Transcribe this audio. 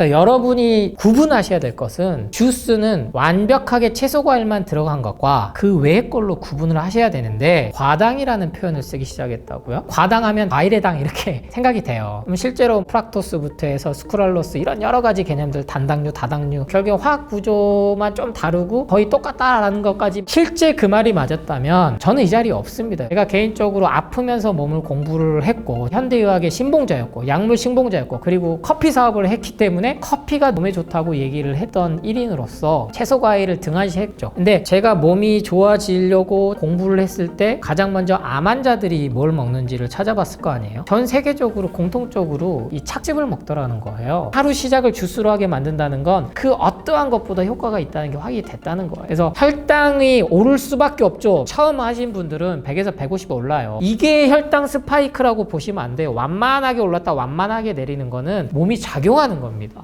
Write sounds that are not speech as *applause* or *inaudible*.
그래서 여러분이 구분하셔야 될 것은 주스는 완벽하게 채소 과일만 들어간 것과 그 외의 걸로 구분을 하셔야 되는데 과당이라는 표현을 쓰기 시작했다고요? 과당하면 과일의 당 이렇게 *laughs* 생각이 돼요. 그럼 실제로 프락토스부터 해서 스크랄로스 이런 여러 가지 개념들 단당류, 다당류 결국 화학 구조만 좀 다르고 거의 똑같다라는 것까지 실제 그 말이 맞았다면 저는 이 자리에 없습니다. 제가 개인적으로 아프면서 몸을 공부를 했고 현대의학의 신봉자였고 약물 신봉자였고 그리고 커피 사업을 했기 때문에 커피가 몸에 좋다고 얘기를 했던 1인으로서 채소 과일을 등한시했죠. 근데 제가 몸이 좋아지려고 공부를 했을 때 가장 먼저 암 환자들이 뭘 먹는지를 찾아봤을 거 아니에요. 전 세계적으로 공통적으로 이 착즙을 먹더라는 거예요. 하루 시작을 주스로 하게 만든다는 건 그 어떠한 것보다 효과가 있다는 게 확인이 됐다는 거예요. 그래서 혈당이 오를 수밖에 없죠. 처음 하신 분들은 100에서 150 올라요. 이게 혈당 스파이크라고 보시면 안 돼요. 완만하게 올랐다 완만하게 내리는 거는 몸이 작용하는 겁니다.